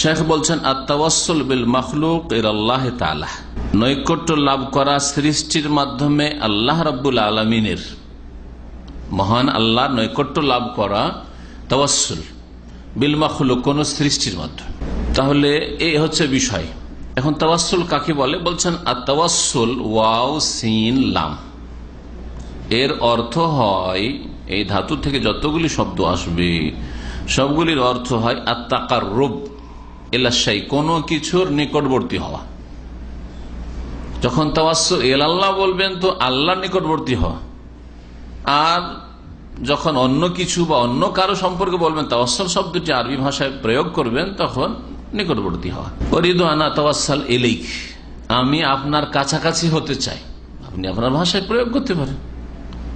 শেখ বলছেন আত্মাওয়াসল বিল মখলুক এর আল্লাহ তালা নৈকট্য লাভ করা সৃষ্টির মাধ্যমে আল্লাহ রব্বুল আলমিনের মহান আল্লাহ নৈকট্য লাভ করা তাওয়াসুল বিল মখলুক কোন সৃষ্টির মাধ্যমে। তাহলে এই হচ্ছে বিষয়। এখন তাওয়াসুল কাকে বলে? বলছেন আত্মাওয়াসুল ওয়াও সিন লাম। এর অর্থ হয়, এই ধাতু থেকে যতগুলি শব্দ আসবে, সবগুলির অর্থ হয় আত্মাকার রূপ এলাশাই কোনো কিছুর নিকটবর্তী হওয়া। যখন তাওয়াসুল এল আল্লাহ বলবেন, তো আল্লাহর নিকটবর্তী হওয়া। আর যখন অন্য কিছু বা অন্য কারও সম্পর্কে বলবেন তাওয়াসল শব্দটি আরবি ভাষায় প্রয়োগ করবেন, তখন নিকটবর্তী হওয়া। অরিদু আনা তাওয়াসাল এলেইক আমি আপনার কাছাকাছি হতে চাই। আপনি আপনার ভাষায় প্রয়োগ করতে পারেন।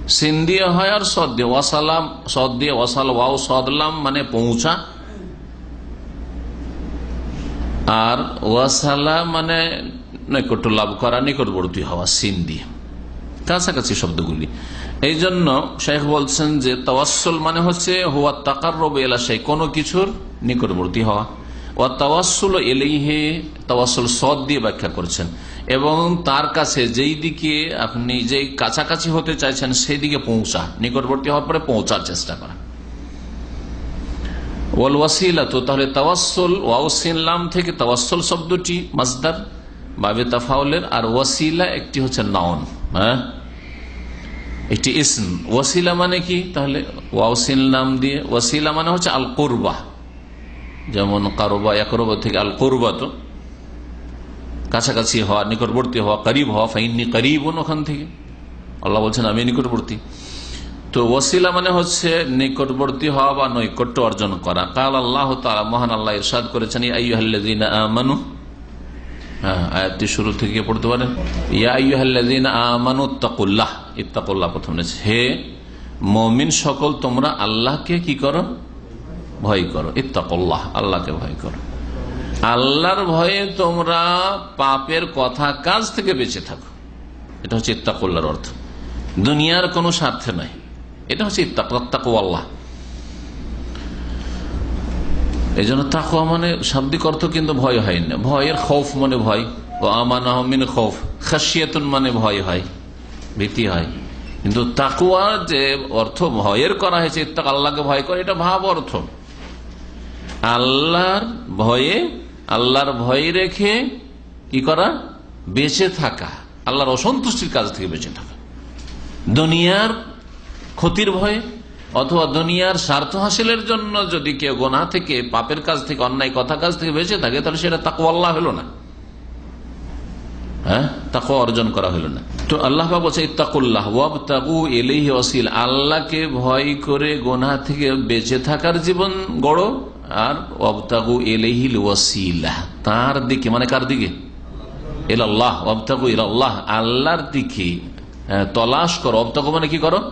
সিন হয় আর সদ দিয়ে, ওয়াসালাম, সদ দিয়ে ওয়াসাল, ওয়াও সদলাম মানে পৌঁছা। আর ওয়াসালা মানে নৈকট্য লাভ করা, নিকটবর্তী হওয়া, সিন দিয়ে। কাছাকাছি শব্দগুলি। এই জন্য শেখ বলছেন যে তাওয়াসল মানে হচ্ছে হুয়া তাকার রব এলাশাই কোনো কিছুর নিকটবর্তী হওয়া। ও তাওয়াসুল এলেইহে তাওয়াসুল সদ দিয়ে ব্যাখ্যা করছেন। এবং তার কাছে যেই দিকে আপনি যেই কাছাকাছি হতে চাইছেন, সেই দিকে পৌঁছা, নিকটবর্তী হওয়ার পরে পৌঁছার চেষ্টা করা ওয়াল ওয়াসিলা তো তাহলে তাওয়াসল ওয়াউসিনলাম থেকে তাওয়াসল শব্দটি মাজদার বাবে তাফাউলের, আর ওয়াসিলা একটি হচ্ছে নাউন হ্যাঁ? একটি ইসম। ওয়াসিলা মানে কি? তাহলে ওয়াউসিল নাম দিয়ে, ওয়াসিলা মানে হচ্ছে আল কোরবা যেমন কারোবা একরবা থেকে আল কোরবা তো। কাছাকাছি হওয়া, নিকটবর্তী হওয়া, করিব হওয়া, ফাইননি করিব ওখান থেকে। আল্লাহ বলছেন, আমি নিকটবর্তী। তো ওসিলা মানে হচ্ছে নিকটবর্তী হওয়া বা নৈকট্য অর্জন করা। কাল আল্লাহ তালা মহান আল্লাহ ইরশাদ করেছেন আমানু হ্যাঁ আয়াতটি শুরু থেকে পড়তে পারেন। আমানু ইত্তাকুল্লাহ ইত্তাকুল্লাহ প্রথম হে মমিন সকল, তোমরা আল্লাহকে কি করো? ভয় করো। ইত্তাকুল্লাহ, আল্লাহকে ভয় করো। আল্লাহর ভয়ে তোমরা পাপের কথা কাজ থেকে বেঁচে থাকো। এটা হচ্ছে ইত্তাকুল্লার অর্থ। দুনিয়ার কোনো স্বার্থে নয়। এটা হচ্ছে ইত্তাকাল্লাহ এই জন্য তাকুয়া মানে শাব্দিক অর্থ কিন্তু ভয় হয় না। ভয়ের খৌফ মানে ভয়। ও আমান আহমিন খৌফ। খাসিয়াতুন মানে ভয় হয়, ভীতি হয়। কিন্তু তাকুয়া যে অর্থ ভয়ের করা হয়েছে, ইত্তাক আল্লাহকে ভয় করে, এটা ভাব অর্থ। আল্লাহর ভয়ে, আল্লাহর ভয় রেখে কি করা? বেঁচে থাকা। আল্লাহর অসন্তুষ্টির কাজ থেকে বেঁচে থাকা। দুনিয়ার ক্ষতির ভয়ে অথবা দুনিয়ার স্বার্থ হাসিলের জন্য যদি কেউ গোনা থেকে, পাপের কাজ থেকে, অন্যায় কথা কাজ থেকে বেঁচে থাকে, তাহলে সেটা তাকু আল্লাহ হলো না। হ্যাঁ? অর্জন করা হলো না। তো আল্লাহ এলেহি আল্লাহকে ভয় করে গোনা থেকে বেঁচে থাকার জীবন গড়ো, আর তার দিকে মানে কার দিকে? এল আল্লাহ ইল আল্লাহ আল্লাহর দিকে তলাশ করো। অবতাকু মানে কি করো?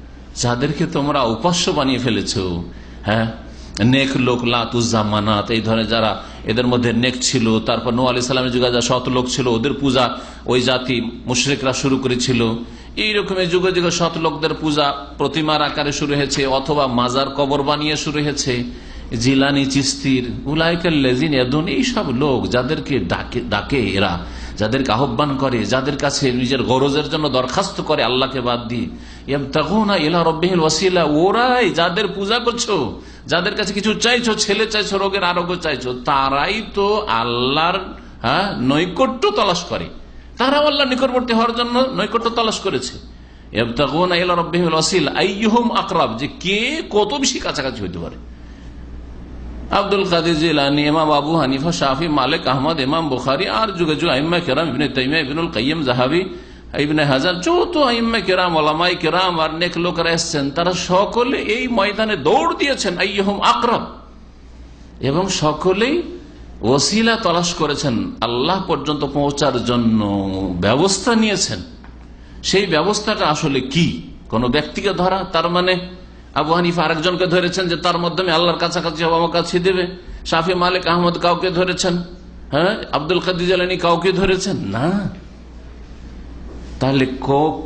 যাদেরকে তোমরা উপাস্য বানিয়ে ফেলেছ হ্যাঁ? নেক লোক লাতুজামানাত এই ধরনের যারা এদের মধ্যে নেক ছিল, তারপর নো আলি সালামের যুগে যা শত লোক ছিল, ওদের পূজা ওই জাতি মুশ্রিকরা শুরু করেছিল। এইরকমের যুগে যুগে শত লোকদের পূজা প্রতিমার আকারে শুরু হয়েছে, অথবা মাজার কবর বানিয়ে শুরু হয়েছে। জিলানি, চিস্তির, উলাইকাল লেজিন, এদন, এইসব লোক যাদেরকে ডাকে ডাকে এরা। যাদেরকে আহ্বান করে, যাদের কাছে নিজের গরজের জন্য দরখাস্ত করে আল্লাহকে বাদ দিয়ে ওরাই যাদের পূজা করছ, যাদের কাছে কিছু চাইছো, ছেলে চাইছো, রোগের আরোগ্য চাইছো, তারাই তো আল্লাহর হ্যাঁ নৈকট্য তলাশ করে। তারাও আল্লাহ নিকটবর্তী হওয়ার জন্য নৈকট্য তলাশ করেছে। আকরাব, যে কে কত বেশি কাছাকাছি হইতে পারে। আব্দুল কাদের জিলানি, ইমাম আবু হানিফা শাহি মালিক, আহমদ, ইমাম বুখারি, আর যুগে যুগ আহিমা কেরাম, ইবনে তাইমা ইবনুল কাইম জাহাবি, ইবনে হাজার যত আহিম্মা কেরাম ওলামাই কেরাম, আর নেক লোকরা এসছেন, তারা সকলে এই ময়দানে দৌড় দিয়েছেন আইহম আকরব। এবং সকলেই ওসিলা তলাশ করেছেন, আল্লাহ পর্যন্ত পৌঁছার জন্য ব্যবস্থা নিয়েছেন। সেই ব্যবস্থাটা আসলে কি? কোন ব্যক্তিকে ধরা? তার মানে আবু হানিফ আরেকজনকে ধরেছেন যে তার মাধ্যমে আল্লাহর কাছাকাছি আমার কাছে দেবে। শাফি মালিক আহমদ কাউকে ধরেছেন? হ্যাঁ? আব্দুল কাদিজ আলানী কাউকে ধরেছেন? না। তাহলে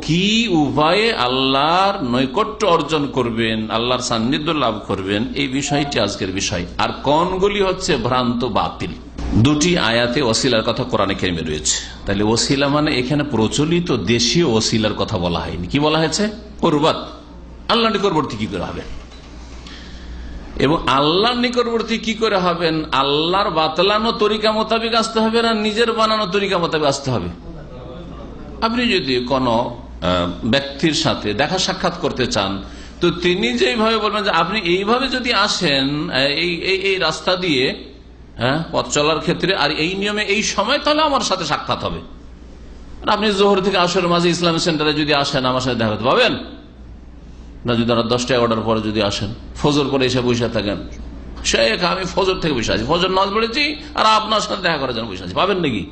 কি উপায়ে আল্লাহর নৈকট্য অর্জন করবেন, আল্লাহর সান্নিধ্য লাভ করবেন? এই বিষয়টি আজকের বিষয়। আর কনগুলি হচ্ছে ভ্রান্ত বাতিল? দুটি আয়াতে ওসিলার কথা কোরআনে কেমে রয়েছে। তাহলে ওসিলা মানে এখানে প্রচলিত দেশীয় ওসিলার কথা বলা হয়নি। কি বলা হয়েছে? করবাত। আল্লাহ নিকটবর্তী কি করে হবেন? এবং আল্লাহর নিকটবর্তী কি করে হবেন? আল্লাহর বাতলানো তরিকা মোতাবেক আসতে হবে না নিজের বানানো তরিকা মোতাবেক আসতে হবে? আপনি যদি কোনো ব্যক্তির সাথে দেখা সাক্ষাৎ করতে চান, তো তিনি যেভাবে বলবেন যে আপনি এইভাবে যদি আসেন এই এই রাস্তা দিয়ে হ্যাঁ পথ চলার ক্ষেত্রে, আর এই নিয়মে, এই সময় তাহলে আমার সাথে সাক্ষাৎ হবে। আপনি জোহর থেকে আসরের মাঝে ইসলামী সেন্টারে যদি আসেন, আমার সাথে দেখা পাবেন না যদি আপনার দশটা এগারোটার পরে যদি আসেন। ফজর পরে এসে বসে থাকেন। শেখ আমি ফজর থেকে বসে আছি। ফজর নাচ পড়েছি আর আপনার সাথে দেখা করার জন্য বসে আছি। পাবেন নাকি?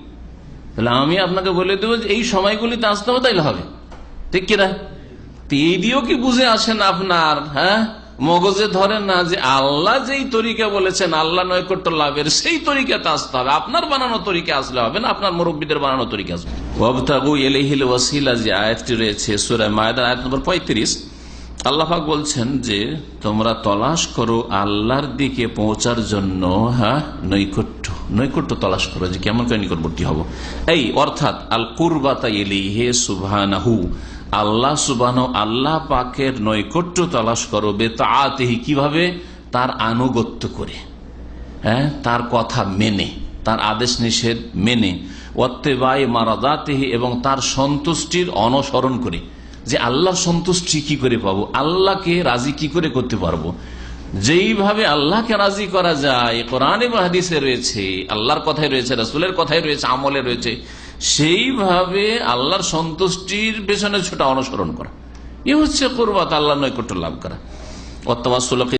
তাহলে আমি আপনাকে বলে দেবো যে এই সময়গুলিতে আসতে হবে, তাইলে হবে। ঠিক কিনা? এই কি বুঝে আসেন আপনার হ্যাঁ? মগজে ধরেন না যে আল্লাহ যেই তরিকা বলেছেন, আল্লাহ নৈকট্য লাভের সেই তরিকাতে আসতে হবে। আপনার বানানো তরিকা আসলে হবে না, আপনার মুরব্বীদের বানানো তরিকা আসবে। ওয়াবতাগু এলিহিল ওয়াসিলা, যে আয়াতটি রয়েছে সুরায় মায়দার আয়াত নম্বর পঁয়ত্রিশ। আল্লাহাক বলছেন যে, তোমরা তলাশ করো আল্লাহর দিকে পৌঁছার জন্য হ্যাঁ নৈকট্য নৈকট্য তলাশ করো, যে কেমন করে নিকটবর্তী হব। এই অর্থাৎ আল কুরবাতা হে সুভানাহু আল্লাহ সুবান আল্লাহ পাকের নৈকট্য তলাশ করো বে বেতাহি কীভাবে? তার আনুগত্য করে হ্যাঁ তার কথা মেনে, তার আদেশ নিষেধ মেনে অত্তেবাই মারাদাতেহি, এবং তার সন্তুষ্টির অনুসরণ করে। যে আল্লাহর সন্তুষ্টি কি করে পাবো? আল্লাহকে রাজি কি করে করতে পারব? যেইভাবে আল্লাহকে রাজি করা যায়, কোরআন হাদিসে রয়েছে, আল্লাহর কথাই রয়েছে, রাসুলের কথাই রয়েছে, আমলে রয়েছে, সেইভাবে আল্লাহর সন্তুষ্টির পেছনে ছোটা অনুসরণ করা। এ হচ্ছে করবাত আল্লাহ নৈকট্য লাভ করা। অত্যাবাসুলকে